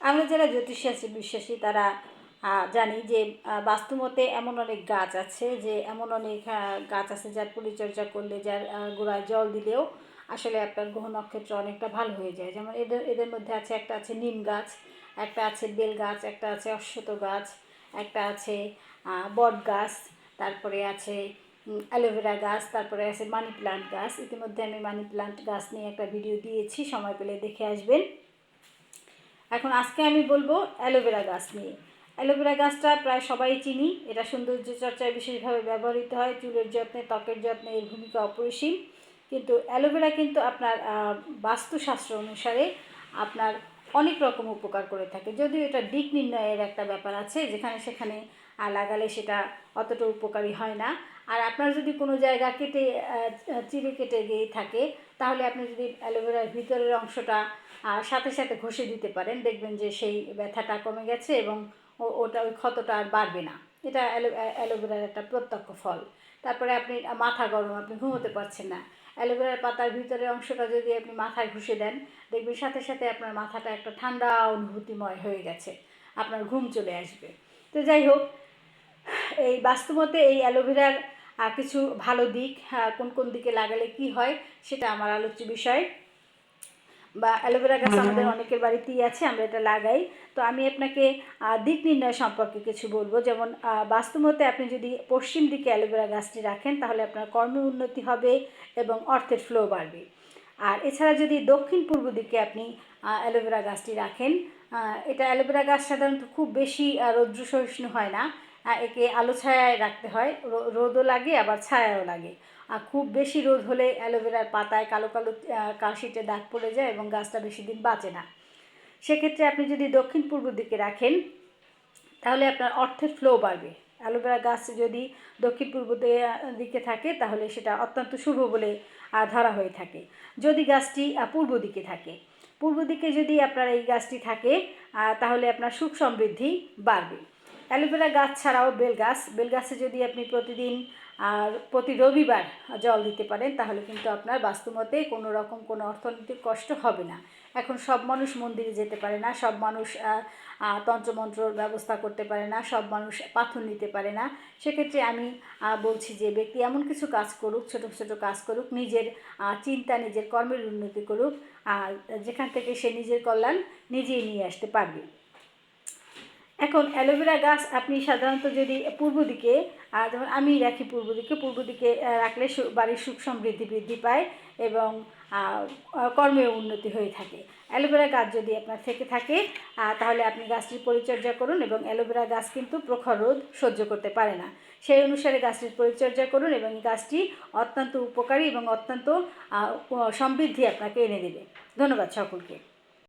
আমরা যারা জ্যোতিষশাস্ত্রে বিশ্বাসী, তারা জানি যে বাস্তুমতে এমন অনেক গাছ আছে যে, এমন অনেক গাছ আছে যার পরিচর্যা করলে, যার গোড়ায় জল দিলেও আসলে আপনার গ্রহ নক্ষত্র অনেকটা ভালো হয়ে যায়। যেমন এদের এদের মধ্যে আছে, একটা আছে নিম গাছ, একটা আছে বেল গাছ, একটা আছে অশ্বত গাছ, একটা আছে বট গাছ, তারপরে আছে অ্যালোভেরা গাছ, তারপরে আছে মানি প্লান্ট গাছ। ইতিমধ্যে আমি মানি প্লান্ট গাছ নিয়ে একটা ভিডিও দিয়েছি, সময় পেলে দেখে আসবেন। এখন আজকে আমি বলব অ্যালোভেরা গাছ নিয়ে। অ্যালোভেরা গাছটা প্রায় সবাই চিনি। এটা সৌন্দর্য চর্চায় বিশেষভাবে ব্যবহৃত হয়। চুলের যত্নে, ত্বকের যত্নে এর ভূমিকা অপরিসীম। কিন্তু অ্যালোভেরা কিন্তু আপনার বাস্তুশাস্ত্র অনুসারে আপনার অনেক রকম উপকার করে থাকে। যদিও এটা দিক নির্ণয়ের একটা ব্যাপার আছে, যেখানে সেখানে আহ, লাগালে সেটা অতটা উপকারী হয় না। আর আপনার যদি কোনো জায়গা কেটে চিড়ে কেটে গিয়ে থাকে তাহলে আপনি যদি অ্যালোভেরার ভিতরের অংশটা সাথে সাথে ঘষে দিতে পারেন দেখবেন যে সেই ব্যথাটা কমে গেছে এবং ওটা ওই ক্ষতটা আর বাড়বে না। এটা অ্যালো অ্যালোভেরার একটা প্রত্যক্ষ ফল। তারপরে আপনি মাথা গরম আপনি ঘুমোতে পারছেন না। অ্যালোভেরার পাতার ভিতরের অংশটা যদি আপনি মাথায় ঘষে দেন দেখবেন সাথে সাথে আপনার মাথাটা একটা ঠান্ডা অনুভূতিময় হয়ে গেছে। আপনার ঘুম চলে আসবে। তো যাই হোক এই বাস্তবতে এই অ্যালোভেরার কিছু ভালো দিক আহ, কোন কোন দিকে লাগালে কি হয় সেটা আমার আলোচ্য বিষয়। বা অ্যালোভেরা গাছ আমাদের অনেকের বাড়িতেই আছে আমরা এটা লাগাই। তো আমি আপনাকে দিক নির্ণয় সম্পর্কে কিছু বলব। যেমন আহ, বাস্তবতে আপনি যদি পশ্চিম দিকে অ্যালোভেরা গাছটি রাখেন তাহলে আপনার কর্ম উন্নতি হবে এবং অর্থের ফ্লো বাড়বে। আর এছাড়া যদি দক্ষিণ পূর্ব দিকে আপনি অ্যালোভেরা গাছটি রাখেন এটা অ্যালোভেরা গাছ সাধারণত খুব বেশি রৌদ্র সহিষ্ণু হয় না। একে আলো ছায়ায় রাখতে হয়। রোদও লাগে, আবার ছায়াও লাগে। আর খুব বেশি রোদ হলে অ্যালোভেরার পাতায় কালো কালো কাশিতে দাগ পড়ে যায় এবং গাছটা বেশি দিন বাঁচে না। সেক্ষেত্রে আপনি যদি দক্ষিণ পূর্ব দিকে রাখেন, তাহলে আপনার অর্থের ফ্লো বাড়বে। অ্যালোভেরা গাছ যদি দক্ষিণ পূর্ব দিকে থাকে, তাহলে সেটা অত্যন্ত শুভ বলে ধরা হয়ে থাকে। যদি গাছটি পূর্ব দিকে থাকে। পূর্ব দিকে যদি আপনার এই গাছটি থাকে তাহলে আপনার সুখ সমৃদ্ধি বাড়বে। অ্যালোভেরা গাছ ছাড়াও বেল গাছ। বেল গাছে যদি আপনি প্রতিদিন আর প্রতি রবিবার জল দিতে পারেন, তাহলে কিন্তু আপনার বাস্তুমতে কোনো রকম কোনো অর্থনৈতিক কষ্ট হবে না। এখন সব মানুষ মন্দিরে যেতে পারে না, সব মানুষ তন্ত্রমন্ত্রর ব্যবস্থা করতে পারে না, সব মানুষ পাথর নিতে পারে না। সেক্ষেত্রে আমি বলছি যে ব্যক্তি এমন কিছু কাজ করুক, ছোট ছোট কাজ করুক, নিজের চিন্তা, নিজের কর্মের উন্নতি করুক, আর যেখান থেকে সে নিজের কল্যাণ নিজেই নিয়ে আসতে পারবে। এখন অ্যালোভেরা গাছ আপনি সাধারণত যদি পূর্ব দিকে যেমন আমি রাখি পূর্ব দিকে পূর্ব দিকে রাখলে বাড়ির সুখ সমৃদ্ধি বৃদ্ধি পায় এবং কর্মে উন্নতি হয়ে থাকে। অ্যালোভেরা গাছ যদি আপনার থেকে থাকে তাহলে আপনি গাছটির পরিচর্যা করুন এবং অ্যালোভেরা গাছ কিন্তু প্রখর রোদ সহ্য করতে পারে না। সেই অনুসারে গাছটির পরিচর্যা করুন এবং গাছটি অত্যন্ত উপকারী এবং অত্যন্ত সমৃদ্ধি আপনাকে এনে দেবে। ধন্যবাদ সকলকে।